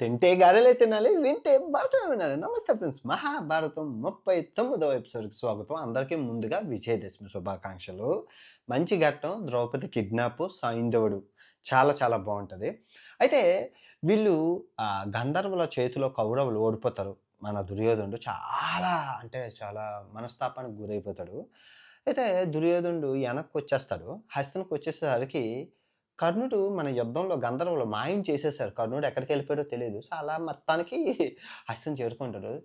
తింటే గారెలే తినాలి వింటే భారతమే వినాలి. నమస్తే ఫ్రెండ్స్ మహాభారతం ముప్పై తొమ్మిదవ ఎపిసోడ్కి స్వాగతం. అందరికీ ముందుగా విజయదశమి శుభాకాంక్షలు. మంచి ఘట్టం ద్రౌపది కిడ్నాప్ సైంధవుడు చాలా చాలా బాగుంటుంది. అయితే వీళ్ళు ఆ గంధర్వుల చేతిలో కౌరవులు ఓడిపోతారు. మన దుర్యోధనుడు చాలా అంటే చాలా మనస్తాపానికి గురైపోతాడు. అయితే దుర్యోధనుడు వెనక్కి వచ్చేస్తాడు హస్తనికి వచ్చేసరికి కర్ణుడు మన యుద్ధంలో గంధర్వులు మాయం చేసేసారు కర్ణుడు ఎక్కడికి వెళ్ళిపోయాడో తెలియదు సో అలా మొత్తానికి హస్తం చేరుకుంటాడు.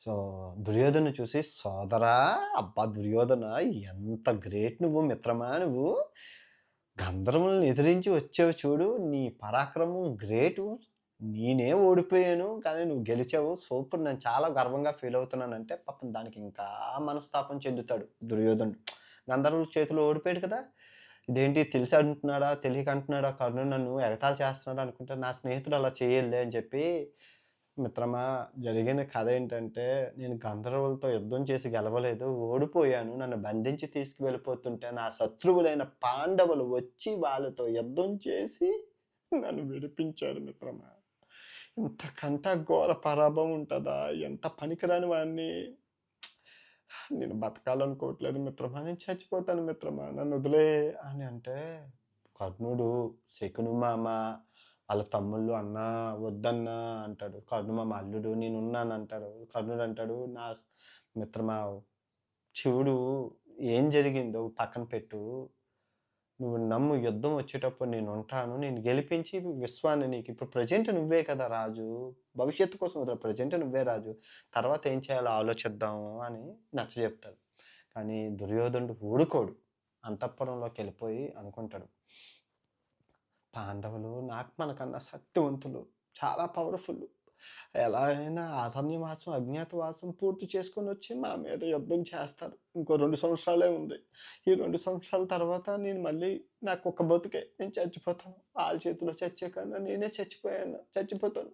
సో దుర్యోధన చూసి సోదరా అబ్బా దుర్యోధన ఎంత గ్రేట్ నువ్వు మిత్రమా నువ్వు. గంధర్వులను ఎదిరించి వచ్చావు చూడు. నీ పరాక్రమం గ్రేటు. నేనే ఓడిపోయాను కానీ నువ్వు గెలిచావు. సూపర్. నేను చాలా గర్వంగా ఫీల్ అవుతున్నానంటే పాపం దానికి ఇంకా మనస్తాపం చెందుతాడు దుర్యోధనుడు. గంధర్వుల చేతిలో ఓడిపోయాడు కదా. ఇదేంటి తెలిసి అంటున్నాడా తెలియక అంటున్నాడా కర్ణుడు నన్ను ఎగతాలు చేస్తున్నాడు అనుకుంటే నా స్నేహితుడు అలా చేయలే అని చెప్పి మిత్రమా జరిగిన కథ ఏంటంటే నేను గంధర్వులతో యుద్ధం చేసి గెలవలేదు ఓడిపోయాను నన్ను బంధించి తీసుకువెళ్ళిపోతుంటే నా శత్రువులైన పాండవులు వచ్చి వాళ్ళతో యుద్ధం చేసి నన్ను విడిపించారు మిత్రమా. ఇంతకంట ఘోర పరాభం ఉంటుందా? ఎంత పనికిరాని వాడిని నేను బతకాలనుకోవట్లేదు మిత్రమా నేను చచ్చిపోతాను మిత్రమా నన్ను వదిలే అని అంటే కర్ణుడు శకును మామ వాళ్ళ తమ్ముళ్ళు అన్న వద్దన్నా అంటాడు. కర్ణు మామ అల్లుడు నేను ఉన్నాను అంటాడు. కర్ణుడు అంటాడు నా మిత్రమా శివుడు ఏం జరిగిందో పక్కన పెట్టు నువ్వు నమ్ము యుద్ధం వచ్చేటప్పుడు నేను ఉంటాను నేను గెలిపించి విశ్వాన్ని నీకు ఇప్పుడు ప్రజెంట్ నువ్వే కదా రాజు. భవిష్యత్తు కోసం వదిలే ప్రజెంట్ నువ్వే రాజు. తర్వాత ఏం చేయాలో ఆలోచిద్దాము అని నచ్చ చెప్తాడు. కానీ దుర్యోధనుడు ఊడుకోడు అంతఃపురంలోకి వెళ్ళిపోయి అనుకుంటాడు. పాండవులు నాకు మనకన్నా శక్తివంతులు చాలా పవర్ఫుల్ ఎలా అయినా అరణ్యవాసం అజ్ఞాతవాసం పూర్తి చేసుకొని వచ్చి మా మీద యుద్ధం చేస్తారు. ఇంకో రెండు సంవత్సరాలే ఉంది. ఈ రెండు సంవత్సరాల తర్వాత నేను మళ్ళీ నాకు ఒక బతుకే. నేను చచ్చిపోతాను. వాళ్ళ చేతిలో చచ్చే కన్నా నేనే చచ్చిపోయాను. చచ్చిపోతాను.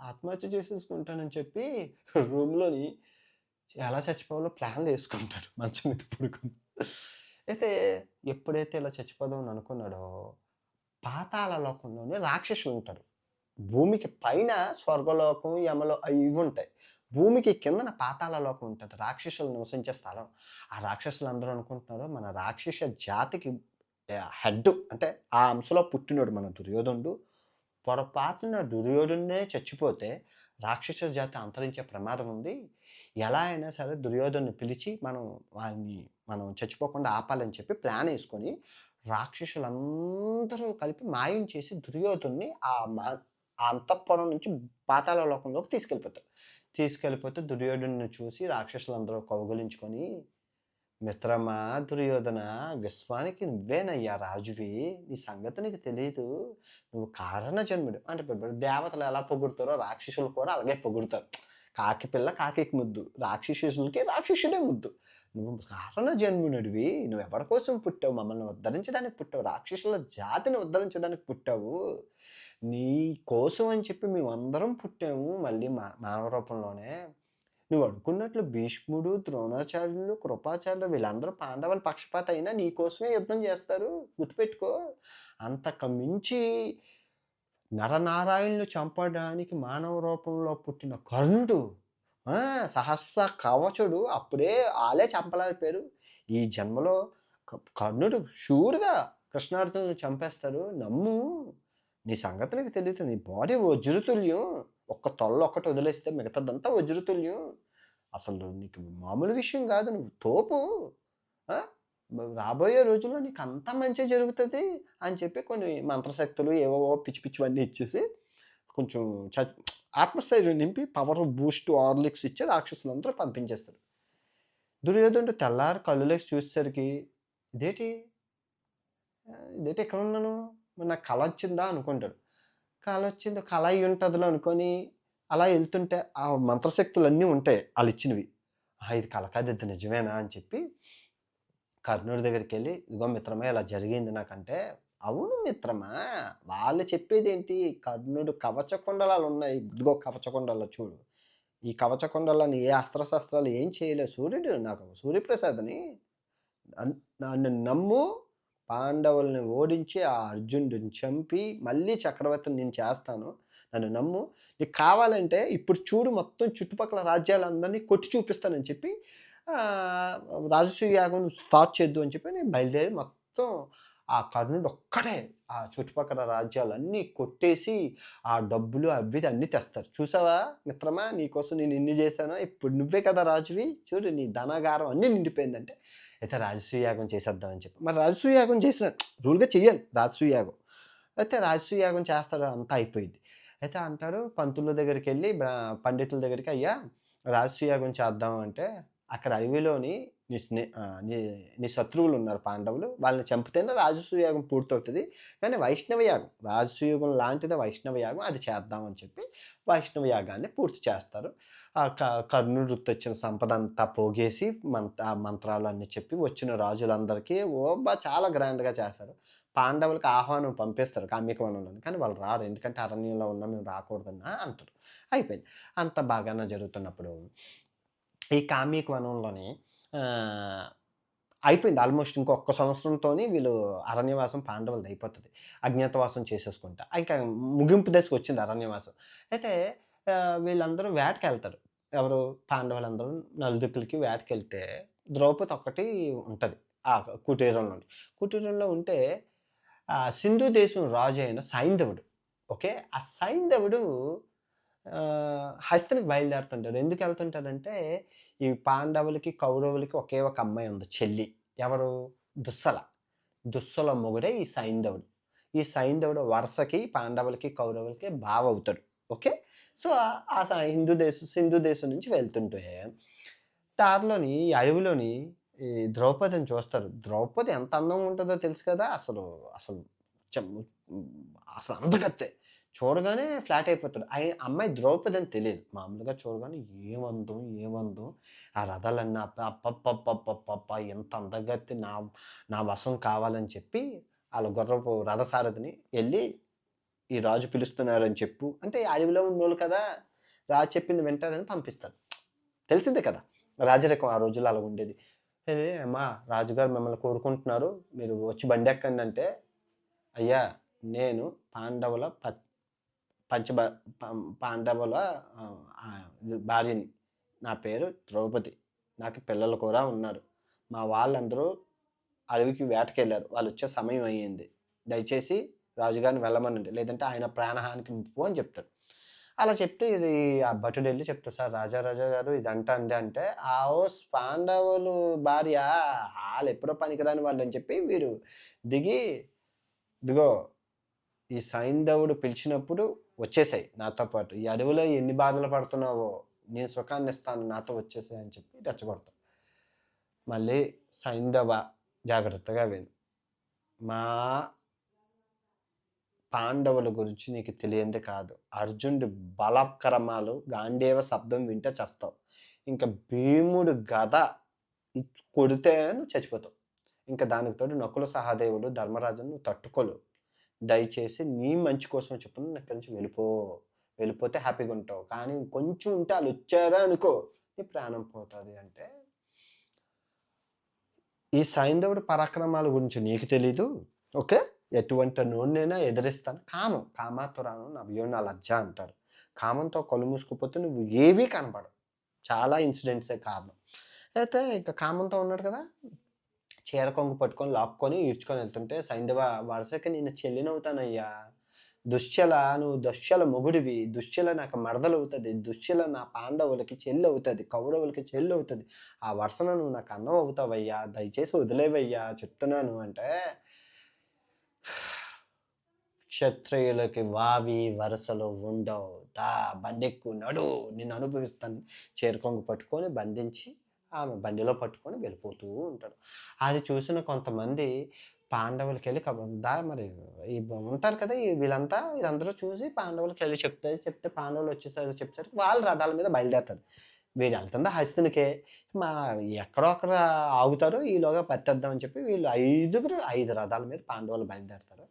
ఆత్మహత్య చేసేసుకుంటానని చెప్పి రూమ్లోని ఎలా చచ్చిపోవాలో ప్లాన్లు వేసుకుంటాడు. మంచం మీద పడుకుని. అయితే ఎప్పుడైతే ఇలా చచ్చిపోదామని అనుకున్నాడో పాతాళ లోకంలోనే రాక్షసులు ఉంటారు. భూమికి పైన స్వర్గలోకం యమలో ఇవి ఉంటాయి. భూమికి కిందన పాతాల లోకం ఉంటుంది. రాక్షసులు నివసించే స్థలం. ఆ రాక్షసులు అందరూ అనుకుంటున్నారు మన రాక్షస జాతికి హెడ్ అంటే ఆ అంశలో పుట్టినోడు మన దుర్యోధనుడు. పొరపాటున దుర్యోధనుడే చచ్చిపోతే రాక్షస జాతి అంతరించే ప్రమాదం ఉంది. ఎలా అయినా సరే దుర్యోధను పిలిచి మనం వాడిని మనం చచ్చిపోకుండా ఆపాలని చెప్పి ప్లాన్ వేసుకొని రాక్షసులందరూ కలిపి మాయం చేసి దుర్యోధుని ఆ మా ఆ అంతఃపురం నుంచి పాతాళ లోకంలోకి తీసుకెళ్ళిపోతారు తీసుకెళ్ళిపోతే దుర్యోధను చూసి రాక్షసులందరూ కౌగులించుకొని మిత్రమా దుర్యోధన విశ్వానికి నువ్వేనయ్యా రాజువి. నీ సంగతి నీకు తెలియదు నువ్వు కారణ జన్ముడు అంటే దేవతలు ఎలా పొగుడతారో రాక్షసులు కూడా అలాగే పొగుడతారు. కాకి పిల్ల కాకి ముద్దు. రాక్షసులకి రాక్షసుడే ముద్దు. నువ్వు కారణ జన్మునుడివి నువ్వు ఎవరి కోసం పుట్టావు? మమ్మల్ని ఉద్ధరించడానికి పుట్టావు. రాక్షసుల జాతిని ఉద్ధరించడానికి పుట్టావు. నీ కోసం అని చెప్పి మేమందరం పుట్టాము మళ్ళీ మా మానవ రూపంలోనే. నువ్వు అనుకున్నట్లు భీష్ముడు ద్రోణాచార్యులు కృపాచార్యులు వీళ్ళందరూ పాండవుల పక్షపాత అయినా నీ కోసమే యుద్ధం చేస్తారు. గుర్తుపెట్టుకో. అంతకు మించి నరనారాయణులు చంపడానికి మానవ రూపంలో పుట్టిన కర్ణుడు. సహస్ర కవచుడు అప్పుడే ఆలే పేరు. ఈ జన్మలో కర్ణుడు షూర్గా కృష్ణార్జునులు చంపేస్తారు. నమ్ము. నీ సంగతి నీకు తెలియదు. నీ బాడీ వజ్రతుల్యం. ఒక్క తొల్ల ఒక్కటి వదిలేస్తే మిగతాదంతా వజ్రతుల్యం. అసలు నీకు మామూలు విషయం కాదు. నువ్వు తోపు. రాబోయే రోజుల్లో నీకు అంత మంచి జరుగుతుంది అని చెప్పి కొన్ని మంత్రశక్తులు ఏవో పిచ్చి పిచ్చివన్నీ ఇచ్చేసి కొంచెం చ ఆత్మస్థైర్యం నింపి పవర్ బూస్ట్ ఆర్లిక్స్ ఇచ్చి రాక్షసులందరూ పంపించేస్తారు. దుర్యోధనుడు తెల్లారి కళ్ళులేసి చూసేసరికి ఇదేటి? ఇదేటి ఎక్కడ ఉన్నాను? నాకు కళ వచ్చిందా? అనుకుంటాడు. కళ వచ్చింది కళ అయి ఉంటుందిలో అనుకొని అలా వెళ్తుంటే ఆ మంత్రశక్తులు అన్నీ ఉంటాయి వాళ్ళు ఇచ్చినవి ఇది కళ కాదు ఇది నిజమేనా? అని చెప్పి కర్ణుడి దగ్గరికి వెళ్ళి ఇదిగో మిత్రమే ఇలా జరిగింది నాకంటే. అవును మిత్రమా వాళ్ళు చెప్పేది ఏంటి కర్ణుడు కవచకొండలాలు ఉన్నాయి. ఇదిగో కవచకొండల చూడు. ఈ కవచకుండలని ఏ అస్త్రశస్త్రాలు ఏం చేయలేదు సూర్యుడు నాకు సూర్యప్రసాద్ని నన్ను నమ్ము పాండవుల్ని ఓడించి ఆ అర్జునుడిని చంపి మళ్ళీ చక్రవర్తిని నేను చేస్తాను. నన్ను నమ్ము. నీకు కావాలంటే ఇప్పుడు చూడు మొత్తం చుట్టుపక్కల రాజ్యాలందరినీ కొట్టి చూపిస్తానని చెప్పి రాజసూయ యాగం స్టార్ట్ చేద్దు అని చెప్పి నేను బయలుదేరి మొత్తం ఆ కర్ణుడు ఒక్కడే ఆ చుట్టుపక్కల రాజ్యాలన్నీ కొట్టేసి ఆ డబ్బులు అవి అన్నీ తెస్తారు. చూసావా మిత్రమా? నీకోసం నేను ఇన్ని చేశాను. ఇప్పుడు నువ్వే కదా రాజువి. చూడు నీ ధనాగారం అన్నీ నిండిపోయిందంటే అయితే రాజసూయాగం చేసేద్దామని చెప్పి. మరి రాజసూయాగం చేసిన రూల్గా చెయ్యాలి రాజసూయాగం అయితే రాజసూయాగం చేస్తాడు అంతా అయిపోయింది. అయితే అంటాడు పంతుల దగ్గరికి వెళ్ళి పండితుల దగ్గరికి అయ్యా రాజసూయాగం చేద్దాం అంటే అక్కడ అడవిలోని నీ స్నే నీ నీ శత్రువులు ఉన్నారు పాండవులు. వాళ్ళని చంపితేనే రాజసూయాగం పూర్తవుతుంది. కానీ వైష్ణవ యాగం రాజసూయగం లాంటిది వైష్ణవ యాగం అది చేద్దామని చెప్పి వైష్ణవ యాగాన్ని పూర్తి చేస్తారు. ఆ క కర్ణుడు వచ్చిన సంపద అంతా పోగేసి మంత్ర ఆ మంత్రాలు అన్నీ చెప్పి వచ్చిన రాజులందరికీ ఓ చాలా గ్రాండ్గా చేస్తారు. పాండవులకు ఆహ్వానం పంపిస్తారు కామ్యకవనంలో కానీ వాళ్ళు రారు. ఎందుకంటే అరణ్యంలో ఉన్నా మేము రాకూడదన్నా అంటారు. అయిపోయింది. అంత బాగానే జరుగుతున్నప్పుడు ఈ కామ్యక వనంలోని అయిపోయింది. ఆల్మోస్ట్ ఇంకొక సంవత్సరంతో వీళ్ళు అరణ్యవాసం పాండవులది అయిపోతుంది. అజ్ఞాతవాసం చేసేసుకుంటా. ఇంకా ముగింపు దశకు వచ్చింది అరణ్యవాసం. అయితే వీళ్ళందరూ వేటకి వెళ్తారు ఎవరు? పాండవులందరూ నలుదిక్కులకి వేటకి వెళ్తే ద్రౌపది ఒక్కటి ఉంటుంది ఆ కుటీరంలోని కుటీరంలో ఉంటే ఆ సింధు దేశం రాజు అయిన సైంధవుడు ఓకే? ఆ సైంధవుడు హస్తిని బయలుదేరుతుంటారు బయలుదేరుతుంటాడు. ఎందుకు వెళ్తుంటాడంటే ఈ పాండవులకి కౌరవులకి ఒకే ఒక అమ్మాయి ఉంది చెల్లి. ఎవరు? దుస్సల. దుస్సల మొగుడే ఈ సైంధవుడు. ఈ సైంధవుడు వరుసకి పాండవులకి కౌరవులకి బావ అవుతాడు. ఓకే? సో ఆ- స- హిందూ దేశం సింధు దేశం నుంచి వెళ్తుంటే దారిలోని ఈ అడవిలోని ఈ ద్రౌపదిని చూస్తారు. ద్రౌపది ఎంత అందంగా ఉంటుందో తెలుసు కదా అసలు అసలు అసలు అందగత్తే చూడగానే ఫ్లాట్ అయిపోతాడు. ఆ అమ్మాయి ద్రౌపది అని తెలియదు. మామూలుగా చూడగానే ఏమందం ఏమందం. ఆ రథాలన్నీ అప్ప అప్పప్పప్పప్పప్ప ఎంత అందగత్తి నా నా వశం కావాలని చెప్పి వాళ్ళ గుర్రపు రథసారథిని వెళ్ళి ఈ రాజు పిలుస్తున్నారని చెప్పు. అంటే అడవిలో ఉన్నోళ్ళు కదా రాజు చెప్పింది వింటారని పంపిస్తారు. తెలిసిందే కదా రాజరికం ఆ రోజుల్లో అలా ఉండేది. అమ్మా రాజుగారు మిమ్మల్ని కోరుకుంటున్నారు. మీరు వచ్చి బండి ఎక్కండి అంటే అయ్యా నేను పాండవుల ప పంచ పాండవుల భార్యని. నా పేరు ద్రౌపది. నాకు పిల్లలు కూడా ఉన్నారు. మా వాళ్ళందరూ అడవికి వేటకెళ్ళారు. వాళ్ళు వచ్చే సమయం అయ్యింది. దయచేసి రాజుగారిని వెళ్ళమనండి. లేదంటే ఆయన ప్రాణహానికి ముప్పు అని చెప్తారు. అలా చెప్తే ఇది ఆ భటుడు వెళ్ళి చెప్తారు సార్ రాజా రాజా గారు ఇది అంటండి అంటే ఆ ఓ పాండవులు భార్య వాళ్ళు ఎప్పుడో పనికిరాని వాళ్ళు అని చెప్పి వీరు దిగి ఇదిగో ఈ సైంధవుడు పిలిచినప్పుడు వచ్చేసాయి నాతో పాటు. ఈ అడవిలో ఎన్ని బాధలు పడుతున్నావో నేను సుఖాన్ని ఇస్తాను నాతో వచ్చేసాయి అని చెప్పి రెచ్చగొడతాం. మళ్ళీ సైంధవ జాగ్రత్తగా విను. మా పాండవుల గురించి నీకు తెలియంది కాదు. అర్జునుడి బలక్రమాలు గాంధేవ శబ్దం వింటే చేస్తావు. ఇంకా భీముడు గద కొడితే నువ్వు చచ్చిపోతావు. ఇంకా దానికి తోడు నకుల సహదేవుడు ధర్మరాజును నువ్వు తట్టుకోలేవు. దయచేసి నీ మంచి కోసం చెప్పు ఇక్కడి నుంచి వెళ్ళిపో వెళ్ళిపోతే హ్యాపీగా ఉంటావు. కానీ కొంచెం ఉంటే వాళ్ళు వచ్చారా అనుకో నీ ప్రాణం పోతుంది అంటే ఈ సైంధవుడి పరాక్రమాల గురించి నీకు తెలీదు. ఓకే? ఎటువంటి నోన్నైనా ఎదిరిస్తాను. కామం కామాతురాను నవ్యో నా లజ్జ అంటారు. కామంతో కళ్ళు మూసుకుపోతే నువ్వు ఏవీ కనపడవు చాలా ఇన్సిడెంట్సే కారణం. అయితే ఇంకా కామంతో ఉన్నాడు కదా చీర కొంగు పట్టుకొని లాక్కొని ఈడ్చుకొని వెళ్తుంటే సైంధవ వరుసకి నేను చెల్లినవుతానయ్యా. దుశ్చల నువ్వు దుశ్చల మొగుడివి. దుశ్చల నాకు మరదలవుతుంది. దుశ్చల నా పాండవులకి చెల్లి అవుతుంది కౌరవులకి చెల్లి అవుతుంది ఆ వరుసన నువ్వు నాకు అన్నం అవుతావయ్యా. దయచేసి వదిలేవయ్యా. చెప్తున్నాను అంటే క్షత్రియులకి వావి వరుసలో ఉండవు. దా బండెక్కు నడు. నేను అనుభవిస్తాను. చేరుకొంగు పట్టుకొని బంధించి ఆమె బండిలో పట్టుకొని వెళ్ళిపోతూ ఉంటాడు. అది చూసిన కొంతమంది పాండవులకి వెళ్ళి కబ- మరి ఉంటారు కదా వీళ్ళంతా వీళ్ళందరూ చూసి పాండవులకి వెళ్ళి చెప్తే చెప్తే పాండవులు వచ్చేసరికి చెప్తారు వాళ్ళు రథాల మీద బయలుదేరుతారు. వీడు వెళ్తుందా హస్తినికే? మా ఎక్కడో అక్కడ ఆగుతారు ఈలోగా పత్తేద్దామని చెప్పి వీళ్ళు ఐదుగురు ఐదు రథాల మీద పాండవులు బయలుదేరుతారు.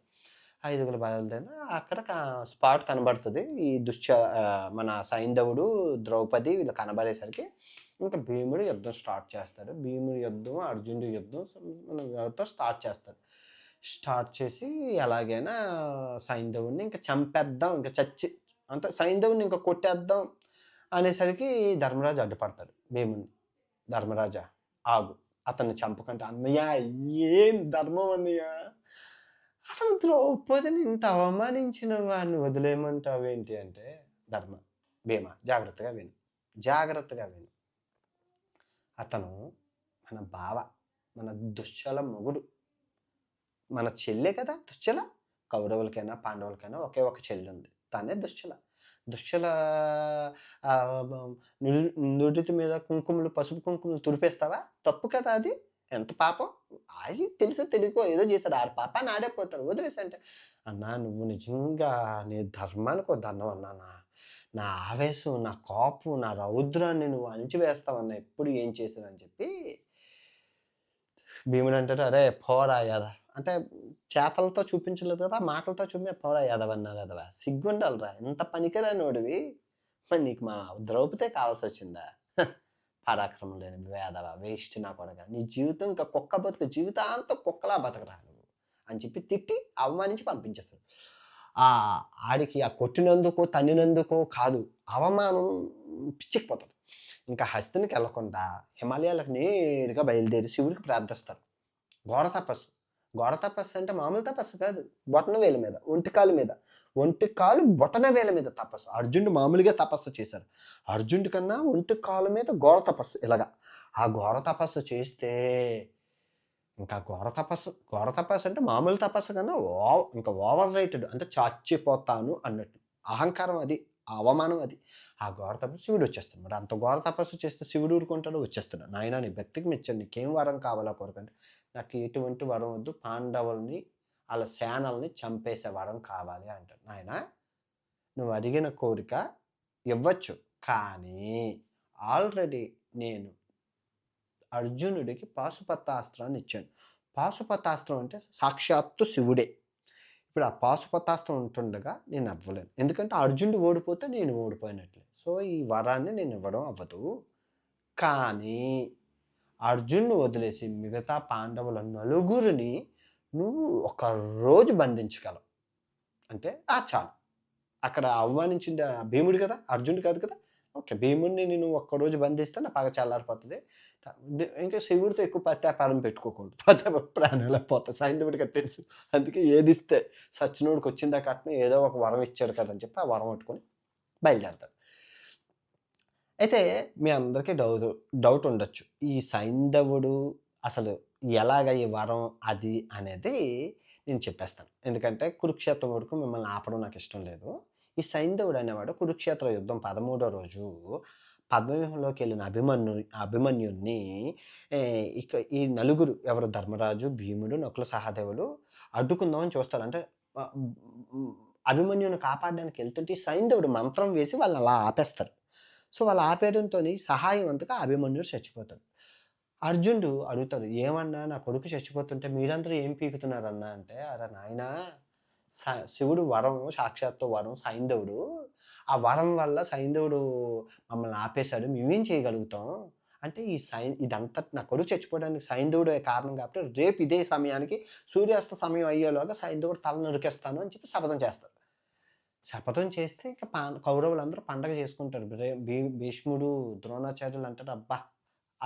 ఐదుగురు బయలుదేరిన అక్కడ స్పాట్ కనబడుతుంది. ఈ దుశ్చ మన సైంధవుడు ద్రౌపది వీళ్ళు కనబడేసరికి ఇంకా భీముడు యుద్ధం స్టార్ట్ చేస్తాడు. భీముడు యుద్ధం అర్జునుడి యుద్ధం మన యుద్ధం స్టార్ట్ చేస్తాడు. స్టార్ట్ చేసి ఎలాగైనా సైంధవుడిని ఇంకా చంపేద్దాం ఇంకా చచ్చి అంటే సైంధవుడిని ఇంకా కొట్టేద్దాం అనేసరికి ధర్మరాజు అడ్డుపడతాడు భీముని ధర్మరాజా ఆగు అతన్ని చంపకంటే అన్నయ్య ఏం ధర్మం అన్నయ్య? అసలు ద్రౌపదిని ఇంత అవమానించిన వాడిని వదిలేయమంటావేంటి అంటే ధర్మ భీమ జాగ్రత్తగా విను జాగ్రత్తగా విను. అతను మన బావ మన దుశ్చల మొగుడు. మన చెల్లె కదా దుశ్చల? కౌరవులకైనా పాండవులకైనా ఒకే ఒక చెల్లి ఉంది తనే దుశ్చల. దుశ్చల నుడి మీద కుంకుమలు పసుపు కుంకుమలు తురిపేస్తావా తప్పు కదా అది. ఎంత పాపం? అది తెలుసు తెలియకో ఏదో చేశాడు. ఆడ పాపాన్ని ఆడేపోతాడు. వదిలేసంటే అన్నా నువ్వు నిజంగా నీ ధర్మానికి ఒక దండం అన్నానా నా ఆవేశం నా కోపం నా రౌద్రాన్ని నువ్వు అణిచివేస్తావన్నా ఎప్పుడు ఏం చేశానని చెప్పి భీముడు అంటాడు అరే పోరా యాదవ్. అంటే చేతలతో చూపించలేదు కదా మాటలతో చూపి పోరా యాదవ్ అన్నారు యాదవ సిగ్గుండాలిరా. ఎంత పనికిరానోడివి మరి నీకు మా ద్రౌపదే కావాల్సి వచ్చిందా పరాక్రమం లేని వేదవ వేస్ట్ నా కొడక. నీ జీవితం ఇంకా కుక్క బతుకు జీవితాంతం కుక్కలా బతకరా నువ్వు అని చెప్పి తిట్టి అవమానించి పంపించేస్తాడు ఆ ఆడికి ఆ కొట్టినందుకో తన్నినందుకో కాదు అవమానం పిచ్చికిపోతుంది ఇంకా హస్తినికి వెళ్ళకుండా హిమాలయాలకు నేరుగా బయలుదేరి శివుడికి ప్రార్థిస్తారు. ఘోర తపస్సు. ఘోర తపస్సు అంటే మామూలు తపస్సు కాదు బొటన వేల మీద ఒంటికాలు మీద. ఒంటికాలు బొటన వేల మీద తపస్సు. అర్జునుడు మామూలుగా తపస్సు చేశారు అర్జునుడి కన్నా ఒంటి కాలు మీద ఘోర తపస్సు ఇలాగా. ఆ ఘోర తపస్సు చేస్తే ఇంకా ఘోర తపస్సు ఘోర తపస్సు అంటే మామూలు తపస్సు కన్నా ఓ ఇంకా ఓవర్ రేటెడ్ అంటే చచ్చిపోతాను అన్నట్టు. అహంకారం అది అవమానం అది. ఆ ఘోర తపస్సు శివుడు వచ్చేస్తాడు మరి అంత ఘోర తపస్సు చేస్తే శివుడు ఊరుకుంటాడు వచ్చేస్తాడు నాయన నీ భక్తికి మెచ్చాను నీకేం వరం కావాలో కోరుకంటే నాకు ఎటువంటి వరం వద్దు. పాండవుల్ని వాళ్ళ సేనల్ని చంపేసే వరం కావాలి అంటాడు. నాయన నువ్వు అడిగిన కోరిక ఇవ్వచ్చు కానీ ఆల్రెడీ నేను అర్జునుడికి పాశుపతాస్త్రాన్ని ఇచ్చాను. పాశుపతాస్త్రం అంటే సాక్షాత్తు శివుడే. ఇప్పుడు ఆ పాశుపతాస్త్రం ఉంటుండగా నేను అవ్వలేను. ఎందుకంటే అర్జునుడు ఓడిపోతే నేను ఓడిపోయినట్లే. సో ఈ వరాన్ని నేను ఇవ్వడం అవ్వదు. కానీ అర్జునుడు వదిలేసి మిగతా పాండవుల నలుగురిని నువ్వు ఒక రోజు బంధించగలవు. అంటే ఆ చాలు. అక్కడ అవమానించిన భీముడు కదా అర్జునుడు కాదు కదా ఓకే భీముడిని నేను ఒక్కరోజు బంధిస్తే నా పగ చల్లారిపోతుంది. ఇంకా శివుడితో ఎక్కువ పత్యాపారం పెట్టుకోకూడదు. పత్యాప ప్రాణాలు పోతాయి. సైంధవుడికి తెలుసు. అందుకే ఏది ఇస్తే సచ్చినోడికి వచ్చిందా కట్నం ఏదో ఒక వరం ఇచ్చాడు కదా అని చెప్పి ఆ వరం పట్టుకొని బయలుదేరతాడు. అయితే మీ అందరికీ డౌట్ డౌట్ ఉండొచ్చు. ఈ సైంధవుడు అసలు ఎలాగ ఈ వరం అది అనేది నేను చెప్పేస్తాను. ఎందుకంటే కురుక్షేత్రం వరకు మిమ్మల్ని ఆపడం నాకు ఇష్టం లేదు. ఈ సైంధవుడు అనేవాడు కురుక్షేత్ర యుద్ధం పదమూడో రోజు పద్మవ్యూహంలోకి వెళ్ళిన అభిమన్యు అభిమన్యుణ్ణి ఇక ఈ నలుగురు ఎవరు ధర్మరాజు భీముడు నకుల సహదేవులు అడ్డుకుందామని చూస్తారు. అంటే అభిమన్యుని కాపాడడానికి వెళ్తుంటే ఈ సైంధవుడు మంత్రం వేసి వాళ్ళని అలా ఆపేస్తారు. సో వాళ్ళు ఆపేయడంతో సహాయవంతగా అభిమన్యుడు చచ్చిపోతాడు. అర్జునుడు అడుగుతాడు ఏమన్నా నా కొడుకు చచ్చిపోతుంటే మీరందరూ ఏం పీకుతున్నారన్నా? అంటే అరే నాయనా స- శివుడు వరం సాక్షాత్తు వరం సైంధవుడు. ఆ వరం వల్ల సైంధవుడు మమ్మల్ని ఆపేశాడు మేమేం చేయగలుగుతాం? అంటే ఈ సై ఇదంతా నా కొడుకు చచ్చిపోవడానికి సైంధవుడే కారణం కాబట్టి రేపు ఇదే సమయానికి సూర్యాస్త సమయం అయ్యేలోగా సైంధవుడు తల నరికేస్తాను అని చెప్పి శపథం చేస్తారు శపథం చేస్తే ఇంకా పా కౌరవులందరూ పండగ చేసుకుంటారు. భీ- భీష్ముడు ద్రోణాచార్యులు అంటారు అబ్బా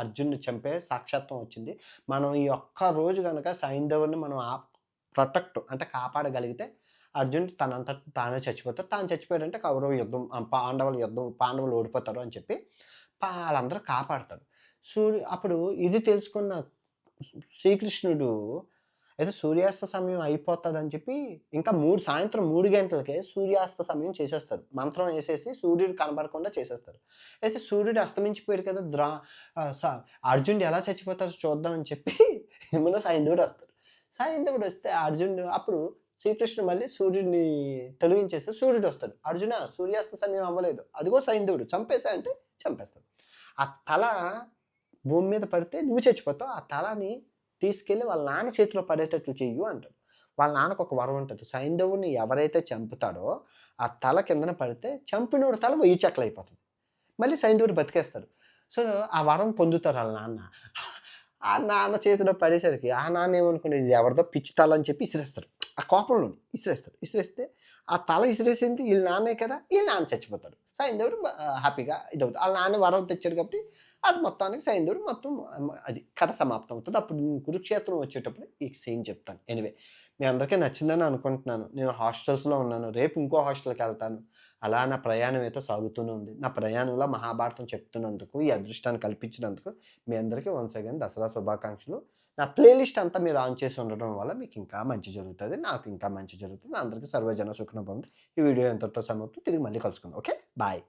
అర్జున్ని చంపే సాక్షాత్వం వచ్చింది. మనం ఈ ఒక్క రోజు కనుక సైంధవుని మనం ఆ ప్రొటెక్ట్ అంటే కాపాడగలిగితే అర్జున్ తనంత తానే చచ్చిపోతాడు. తాను చచ్చిపోయాడంటే కౌరవ యుద్ధం పాండవుల యుద్ధం పాండవులు ఓడిపోతారు అని చెప్పి వాళ్ళందరూ కాపాడతారు. సూర్య అప్పుడు ఇది తెలుసుకున్న శ్రీకృష్ణుడు అయితే సూర్యాస్త సమయం అయిపోతుంది అని చెప్పి ఇంకా మూడు సాయంత్రం మూడు గంటలకే సూర్యాస్త సమయం చేసేస్తారు. మంత్రం వేసేసి సూర్యుడు కనబడకుండా చేసేస్తారు. అయితే సూర్యుడు అస్తమించిపోయాడు కదా ద్రా స- అర్జునుడు ఎలా చచ్చిపోతారో చూద్దామని చెప్పి ఏమన్నా సైంధవుడు వస్తారు సైంధవుడు వస్తే అర్జునుడు అప్పుడు శ్రీకృష్ణుడు మళ్ళీ సూర్యుడిని తొలగించేస్తే సూర్యుడు వస్తాడు. అర్జున సూర్యాస్త సమయం అవ్వలేదు. అదిగో సైంధవుడు చంపేశా అంటే చంపేస్తాడు. ఆ తల భూమి మీద పడితే నువ్వు చచ్చిపోతావు. ఆ తలని తీసుకెళ్ళి వాళ్ళ నాన్న చేతిలో పడేటట్లు చెయ్యు అంటాడు. వాళ్ళ నాన్నకు ఒక వరం ఉంటుంది. సైంధవుని ఎవరైతే చంపుతాడో ఆ తల కిందన పడితే చంపినోడు తల వెయ్యి చెక్కలు అయిపోతుంది. మళ్ళీ సైంధవుడు బతికేస్తాడు. సో ఆ వరం పొందుతారు వాళ్ళ నాన్న. ఆ నాన్న చేతిలో పడేసరికి ఆ నాన్న ఏమనుకునే ఎవరిదో పిచ్చి తల అని చెప్పి ఇసిరేస్తారు ఆ కోపంలో ఇసిరేస్తారు ఇసిరేస్తే ఆ తల ఇసిరేసింది వీళ్ళ నాన్నే కదా వీళ్ళ నాన్న చచ్చిపోతాడు. సైంధవుడు హ్యాపీగా ఇది అవుతుంది వాళ్ళ నాన్న వరం తెచ్చాడు కాబట్టి అది మొత్తానికి సైంధవుడు మొత్తం అది కథ సమాప్తం అవుతుంది. అప్పుడు కురుక్షేత్రం వచ్చేటప్పుడు ఈ సీన్ చెప్తాను. ఎనివే మీ అందరికీ నచ్చిందని అనుకుంటున్నాను. నేను హాస్టల్స్లో ఉన్నాను. రేపు ఇంకో హాస్టల్కి వెళ్తాను. అలా నా ప్రయాణం అయితే సాగుతూనే ఉంది. నా ప్రయాణంలో మహాభారతం చెప్తున్నందుకు ఈ అదృష్టాన్ని కల్పించినందుకు మీ అందరికీ వన్స్ అగైన్ దసరా శుభాకాంక్షలు. నా ప్లేలిస్ట్ అంతా మీరు ఆన్ చేసి ఉండడం వల్ల మీకు ఇంకా మంచి జరుగుతుంది నాకు ఇంకా మంచి జరుగుతుంది అందరికీ సర్వజన సుఖం పొంది ఈ వీడియో ఎంతటితో సమాప్తం. తిరిగి మళ్ళీ కలుసుకుందాం. ఓకే? బాయ్.